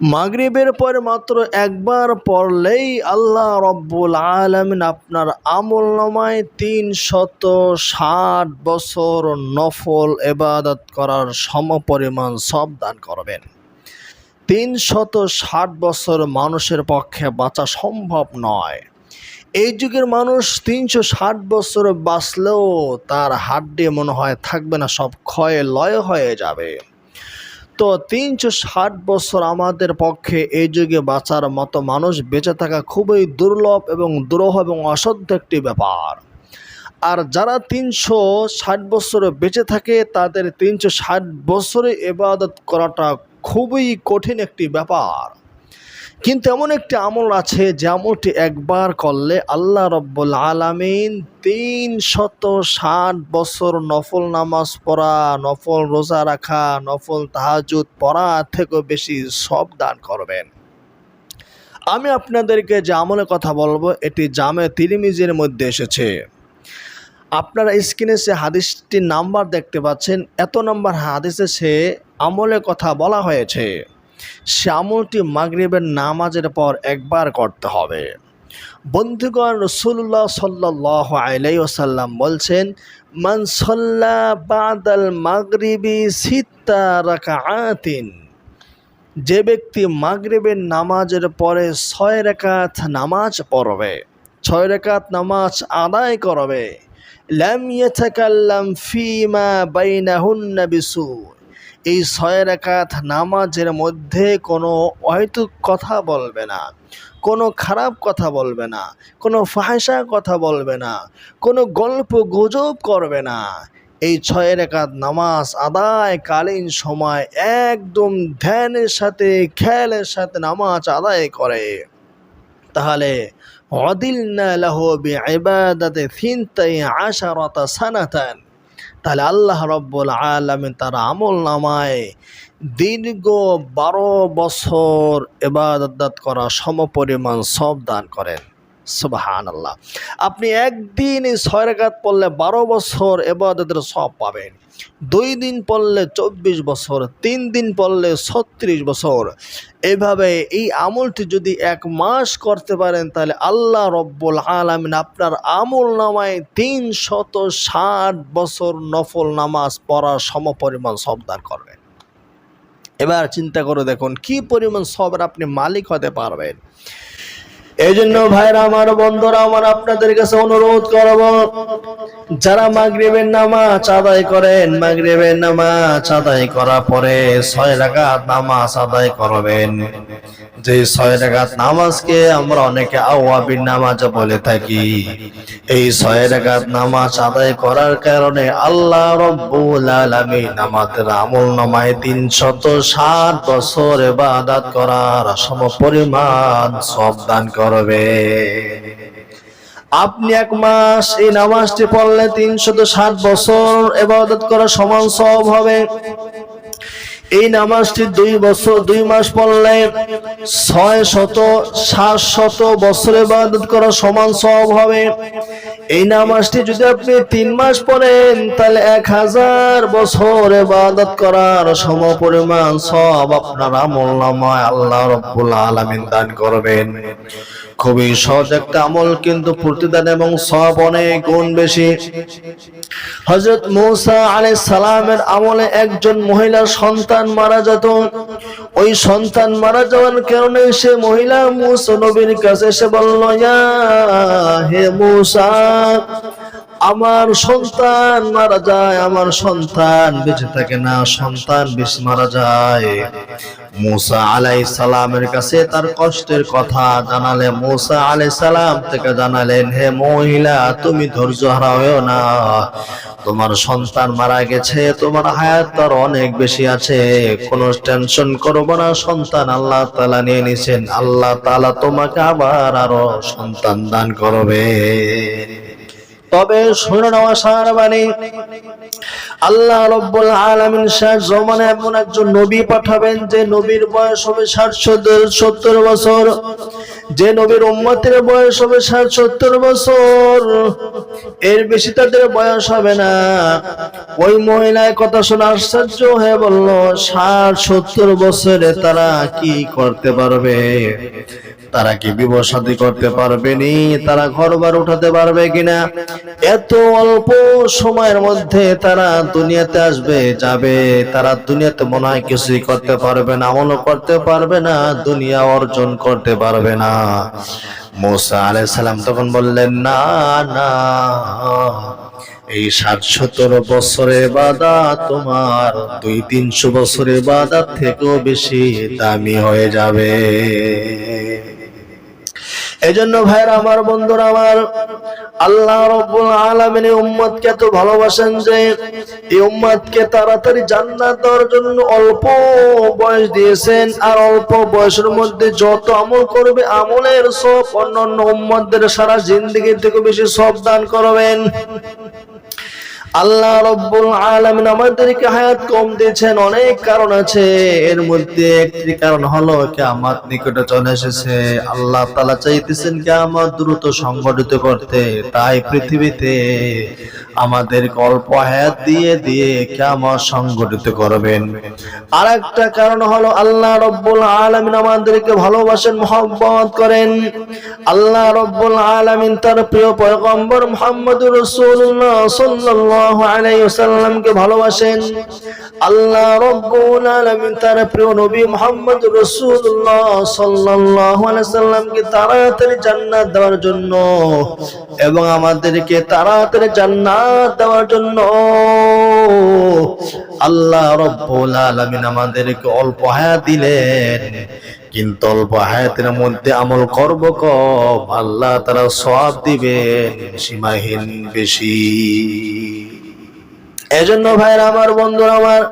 মাগরিবের পরে মাত্র একবার পড়লেই আল্লাহ রব্বুল আলমিন আপনার আমল নামায় তিন শত ষাট বছর নফল এবাদত করার সমপরিমাণ সব দান করবেন। তিন শত ষাট বছর মানুষের পক্ষে বাঁচা সম্ভব নয়। এই যুগের মানুষ তিনশো ষাট বছর বাঁচলেও তার হাড্ডি মনে হয় থাকবে না, সব ক্ষয়ে লয় হয়ে যাবে। তো তিনশো ষাট বছর আমাদের পক্ষে এই যুগে বাঁচার মতো মানুষ বেঁচে থাকা খুবই দুর্লভ এবং দুরহ এবং অসাধ্য একটি ব্যাপার। আর যারা তিনশো ষাট বছরে বেঁচে থাকে, তাদের তিনশো ষাট বছরে এবাদত করাটা খুবই কঠিন একটি ব্যাপার। কিন্তু এমন একটি আমল আছে যে আমলটি একবার করলে আল্লাহ রব্বুল আলামিন তিন শত ষাট বছর নফল নামাজ পড়া, নফল রোজা রাখা, নফল তাহাজুদ পড়া থেকেও বেশি সব দান করবেন। আমি আপনাদেরকে যে আমলের কথা বলব, এটি জামে তিরিমিজের মধ্যে এসেছে। আপনারা স্ক্রিনে সে হাদিসটির নাম্বার দেখতে পাচ্ছেন, এত নম্বর হাদিসে সে আমলের কথা বলা হয়েছে। আমলটি মাগরিবের নামাজের পর একবার করতে হবে। বন্ধুগণ রসুল্লাহ সাল্লাহ আলাই ওসাল্লাম বলছেন, মান সল্লা বাদাল মাগরিবি সিত্তা রাকাআতিন। যে ব্যক্তি মাগরিবের নামাজের পরে ছয় রেখাত নামাজ পড়বে, ছয় রেখাত নামাজ আদায় করবে, লাম ইয়াতাকাল্লাম ফিমা বাইনাহুন্না বিসু। এই ছয় রেখাত নামাজের মধ্যে কোনো অহেতুক কথা বলবে না, কোনো খারাপ কথা বলবে না, কোনো ফাহেসা কথা বলবে না, কোনো গল্প গুজব করবে না। এই ছয় রেখাত নামাজ আদায়কালীন সময় একদম ধ্যানের সাথে, খেয়ালের সাথে নামাজ আদায় করে। তাহলে অদিল্না লাহ বি ইবাদাতে থিনতাই আশারতা সানাতান। তাহলে আল্লাহ রব্বুল আলমিন তার আমল নামায় দীর্ঘ বারো বছর এবাদত করা সমপরিমাণ সব দান করেন। সুবাহান আল্লাহ আপনি একদিন এই ছয় রেখাত পড়লে বারো বছর এবাদতের সব পাবেন। দুই দিন পড়লে চব্বিশ বছর, তিন দিন পড়লে ছত্রিশ বছর। এভাবে এই আমলটি যদি এক মাস করতে পারেন, তাহলে আল্লাহ রব্বুল আলমিন আপনার আমল নামায় তিন শত ষাট বছর নফল নামাজ পড়ার সমপরিমাণ সব দান করবেন। এবার চিন্তা করে দেখুন, কি পরিমাণ সবের আপনি মালিক হতে পারবেন? এই জন্য ভাইরা আমার বন্ধুরা, আমার আপনাদের কাছে অনুরোধ করব, যারা মাগরিবের নামাজ আদায় করেন, মাগরিবের নামাজ আদায় করার পরে ছয় রাকাত নামাজ আদায় করবেন। যে ছয় রাকাত নামাজকে আমরা অনেকে আওয়াবির নামাজ বলে থাকি। এই ছয় রাকাত নামাজ আদায় করার কারণে আল্লাহ রব্বুল আলামিন আমাদের আমল নামায় তিনশত ষাট বছর ইবাদত করার সম পরিমাণ সব দান করবে। আপনি এক মাস এই নামাজটি পড়লে তিনশত ষাট বছর এবাদত করা সমান সব হবে। এই নামাজটি দুই বছর, দুই মাস পড়লে ছয় শত সাত শত বছর ইবাদত করা সমান সব হবে। এই নামাজটি যদি আপনি তিন মাস পড়েন, তাহলে এক হাজার বছর ইবাদত করার সম পরিমাণ সব আপনার আমল নামায় আল্লাহ রব্বুল আলামিন দান করবেন। খুবই সহজ একটা আমল, কিন্তু প্রতিদান এবং সব অনেক গুণ বেশি। হজরত মৌসা আলে সালামের আমলে একজন মহিলা সন্তান মারা যেত। ওই সন্তান মারা যাওয়ার কারণে সে মহিলা মুসা নবীর কাছে এসে বলল হে মুসা আমার সন্তান মারা যায়, আমার সন্তান বেঁচে থাকে না, সন্তান বেশ মারা যায়। মুসা আলাই সালামের কাছে তার কষ্টের কথা জানালে, মুসা আলাই সালাম থেকে জানালেন, হে মহিলা, তুমি ধৈর্য হারাও না। তোমার সন্তান মারা গেছে, তোমার হায়াত তার অনেক বেশি আছে। কোনো টেনশন করব না, সন্তান আল্লাহ তালা নিয়ে নিছেন। আল্লাহ তালা তোমাকে আবার আরও সন্তান দান করবে। তবে শুনে নেওয়া সার বাণী। আল্লাহ রব্বুল আলামিন শেষ জমানে এমন একজন নবী পাঠাবেন যে নবীর বয়স হবে ষাট সত্তর বছর। যে নবীর উম্মতের বয়স হবে ষাট, সত্তর বছর। এর বেশি তাদের বয়স হবে না। ওই মহিলায় কথা শুনে আশ্চর্য হয়ে বলল, ষাট, সত্তর বছরে তারা কি করতে পারবে? তারা কি বিবাহ শাদী করতে পারবে নি তারা ঘর বার উঠাতে পারবে কিনা? এত অল্প সময়ের মধ্যে তারা দুনিয়াতে আসবে, যাবে। তারা দুনিয়াতে মনে হয় কিছুই করতে পারবে না, আমলও করতে পারবে না, দুনিয়া অর্জন করতে পারবে না। মোসা আলাইহিস সালাম তখন বললেন, না না, এই ষাট সত্তর বছরের বাদা তোমার দুই তিনশো বছরের বাদা থেকেও বেশি দামি হয়ে যাবে। এজন্য ভাইরা আমার বন্ধুরা আমার, আল্লাহ রব্বুল আলামিন উম্মতকে এত ভালোবাসেন যে এই উম্মতকে তাড়াতাড়ি জান্নাত দেওয়ার জন্য অল্প বয়স দিয়েছেন আর অল্প বয়সের মধ্যে যত আমল করবে, আমলের সব অন্যান্য উম্মতদের সারা জিন্দগি থেকে বেশি সব দান করবেন। আল্লাহ রব্বুল আলামিন আমাদেরকে হায়াত কম দিয়েছেন, অনেক কারণ আছে। এর মধ্যে একটি কারণ হলো কিয়ামত নিকটে চলে এসেছে। আল্লাহ তাআলা চাইতেছেন কিয়ামত দ্রুত সংগঠিত করতে। তাই পৃথিবীতে আমাদের অল্প হায়াত দিয়ে দিয়ে কিয়ামত সংগঠিত করবেন। আর একটা কারণ হলো আল্লাহ রব্বুল আলামিন আমাদেরকে ভালোবাসেন, মহব্বত করেন। আল্লাহ রব্বুল আলামিন তার প্রিয় পয়গম্বর মুহাম্মদুর রাসূলুল্লাহ সাল্লাল্লাহু ওয়াসাল্লামকে ভালোবাসেন। আল্লাহ রব্বুল আলামিন তার প্রিয় নবী মুহাম্মদ রাসূলুল্লাহ সাল্লাল্লাহু আলাইহি ওয়াসাল্লামকে তাড়াতাড়ি জান্নাত দেওয়ার জন্য এবং আমাদেরকে তাড়াতাড়ি জান্নাত দেওয়ার জন্য আল্লাহ রব্বুল আলামিন আমাদেরকে অল্প হায়াত দিলেন। কিন্তু অল্প হায়াতের মধ্যে আমল করব কম, আল্লাহ তারা সব দিবেন, সীমাহীন বেশি। এজন্য ভাইরা আমার বন্ধুরা, আমার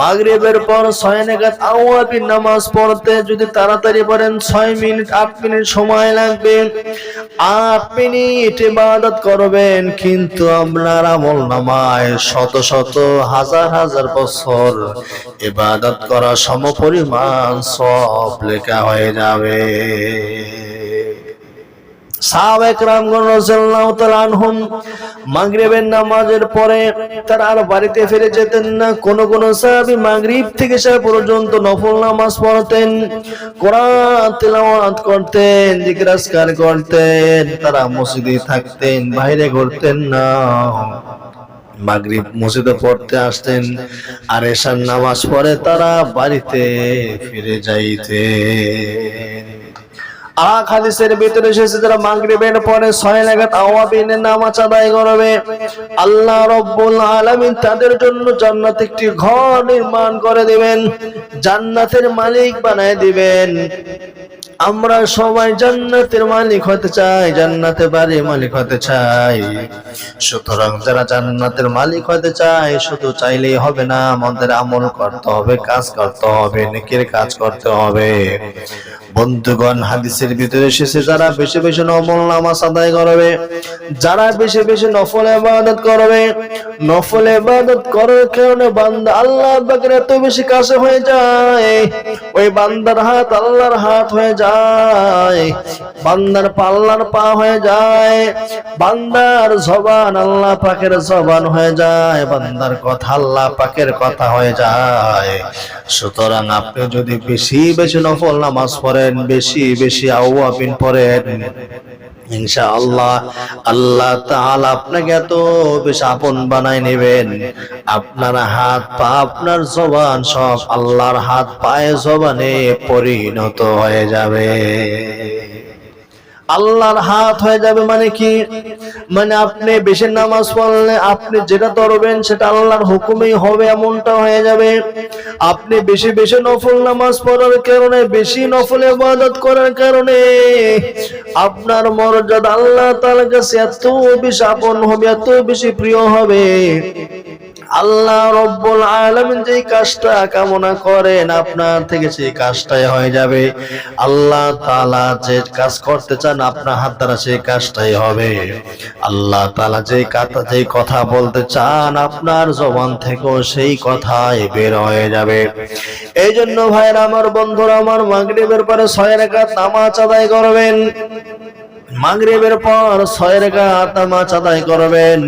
মাগরিবের পর ছয় নাগাদ আওয়াবিন নামাজ পড়তে যদি তাড়াতাড়ি পড়েন ছয় মিনিট, আট মিনিট সময় লাগবে। আট মিনিট ইবাদত করবেন, কিন্তু আপনার আমল নামায় শত শত হাজার হাজার বছর ইবাদত করা সমপরিমাণ সব লেখা হয়ে যাবে। মাগরিবের নামাজের পরে তারা আর বাড়িতে ফিরে যেতেন না। কোন কোন মাগরিব থেকে সে পর্যন্ত নামাজ পড়তেন করতেন তারা মসজিদে থাকতেন, বাইরে ঘুরতেন না। মাগরিব মসজিদে পড়তে আসতেন আর এসার নামাজ পড়ে তারা বাড়িতে ফিরে যাইতেন। আক হাদিসের ভিতরে এসেছে যারা মাগরিবের পরে ছয় লাগাত আওয়াবিনের নামাজ আদায় করবে, আল্লাহ রব্বুল আলামিন তাদের জন্য জান্নাত একটি ঘর নির্মাণ করে দিবেন, জান্নাতের মালিক বানায় দিবেন। আমরা সবাই জান্নাতের মালিক হতে চাই, জান্নাতে বাড়ির মালিক হতে চাই। সুতরাং যারা জান্নাতের মালিক হতে চায়, শুধু চাইলেই হবে না, আমাদের আমল করতে হবে, কাজ করতে হবে, নেকের কাজ করতে হবে। বন্ধুগণ, হাদিসের ভিতরে এসেছে, যারা বেশি বেশি নফল নামাজ আদায় করবে, যারা বেশি বেশি নফল ইবাদত করবে, নফল ইবাদত করার কারণে বান্দা আল্লাহ পাকের এত বেশি কাছে হয়ে যায়। ওই বান্দার হাত আল্লাহর হাত হয়ে যায়। বান্দার পাল্লার পা হয়ে যায়, বান্দার জবান আল্লাহ পাকের জবান হয়ে যায়, বান্দার কথা আল্লাহ পাকের কথা হয়ে যায়। সুতরাং আপনি যদি বেশি বেশি নফল নামাজ পড়েন, বেশি বেশি আউয়াবিন পড়েন ইনশাআল্লাহ আল্লাহ তাআলা আপনাকে এত বেশ আপন বানায় নেবেন। আপনার হাত পা, আপনার জবান সব আল্লাহর হাত পায়ে জবানে পরিণত হয়ে যাবে। আল্লাহর হাত হয়ে যাবে মানে কি? মানে আপনি বেশি নামাজ পড়লে আপনি যেটা ধরবেন সেটা আল্লাহর হুকুমেই হবে, এমনটা হয়ে যাবে। আপনি বেশি বেশি নফল নামাজ পড়ার কারণে, বেশি নফল ইবাদত করার কারণে আপনার মর্যাদা আল্লাহ তাআলার কাছে এত বেশি আপন হবে, এত বেশি প্রিয় হবে। আল্লাহ রব্বুল আলামিন যেই কাজটা কামনা করেন, আপনার থেকে সেই কাজটাই হয়ে যাবে। আল্লাহ তাআলা যে কাজ করতে চান, আপনার হাত দ্বারা সেই কাজটাই হবে। আল্লাহ তাআলা যে কথা যেই কথা বলতে চান, আপনার জবান থেকেও সেই কথাই বের হয়ে যাবে। এই জন্য ভাইরা আমার বন্ধুরা, আমার মাগরিবের পরে ছয় রাকাত নামাজ আদায় করবেন। মাগরিবের পর ছয় রেখাত নামাজ আদায় করবেন।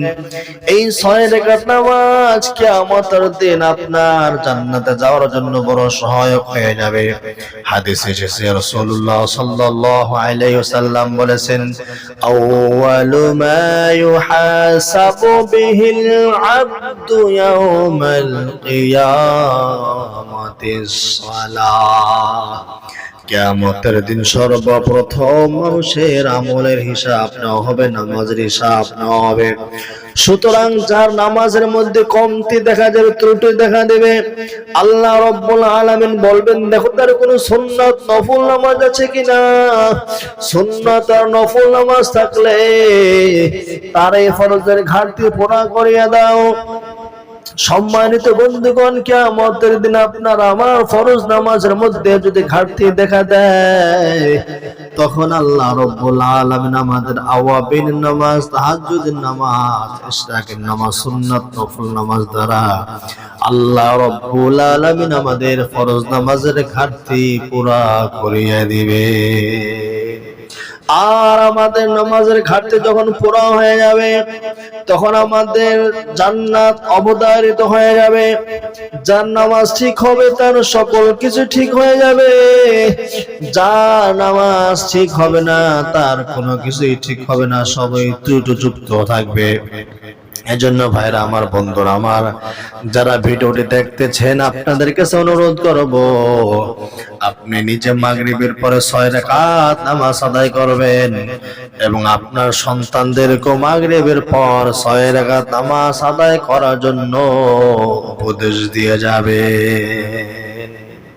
এই ছয় রেখাত নামাজ কিয়ামতের দিন আপনার জান্নাতে যাওয়ার জন্য বড় সহায়ক হয়ে যাবে। হাদিসে এসেছে, রাসূলুল্লাহ সাল্লাল্লাহু আলাইহি ওয়াসাল্লাম বলেছেন, আউয়ালু মা ইউহাসাবু বিহিল আবদু ইয়াউমাল কিয়ামাতিস সালাহ। কেয়ামতের দিন সর্বপ্রথম মানুষের আমলের হিসাব নেওয়া হবে নামাজের হিসাব নেওয়া হবে। সুতরাং যার নামাজের মধ্যে কমতি দেখা যাবে ত্রুটি দেখা দেবে আল্লাহ রব্বুল আলামিন বলবেন দেখো তার কোনো সুন্নাত নফল নামাজ আছে কিনা? সুন্নাত আর নফল নামাজ থাকলে তার এই ফরজের ঘাটতি পুরা করিয়া দাও। সম্মানিত বন্ধুগণ, কিয়ামতের দিন আপনার আমার ফরজ নামাজের মধ্যে যদি ঘাটতি দেখা দেয়, তখন আল্লাহ রব্বুল আলামিন আমাদের আওয়াবিন নামাজ, তাহাজ্জুদের নামাজ, ইশরাকের নামাজ, সুন্নাত, নফল নামাজ দ্বারা আল্লাহ রব্বুল আলামিন আমাদের ফরজ নামাজের ঘাটতি পুরা করিয়া দিবে আর আমাদের নামাজের ঘাটতি যখন পুরা হয়ে যাবে, তখন আমাদের জান্নাত অবতারিত হয়ে যাবে। যার নামাজ ঠিক হবে, তার সকল কিছু ঠিক হয়ে যাবে। যার নামাজ ঠিক হবে না, তার কোনো কিছুই ঠিক হবে না। সবই ত্রুটযুক্ত থাকবে। এজন্য ভাইরা আমার বন্ধুরা, আমার যারা ভিডিওটি দেখতেছেন আপনাদের কাছে অনুরোধ করব, আপনি নিজে মাগরিবের পরে ছয় রাকাত নামাজ আদায় করবেন এবং আপনার সন্তানদেরকেও মাগরিবের পর ছয় রাকাত নামাজ আদায় করার জন্য উপদেশ দিয়ে যাবে।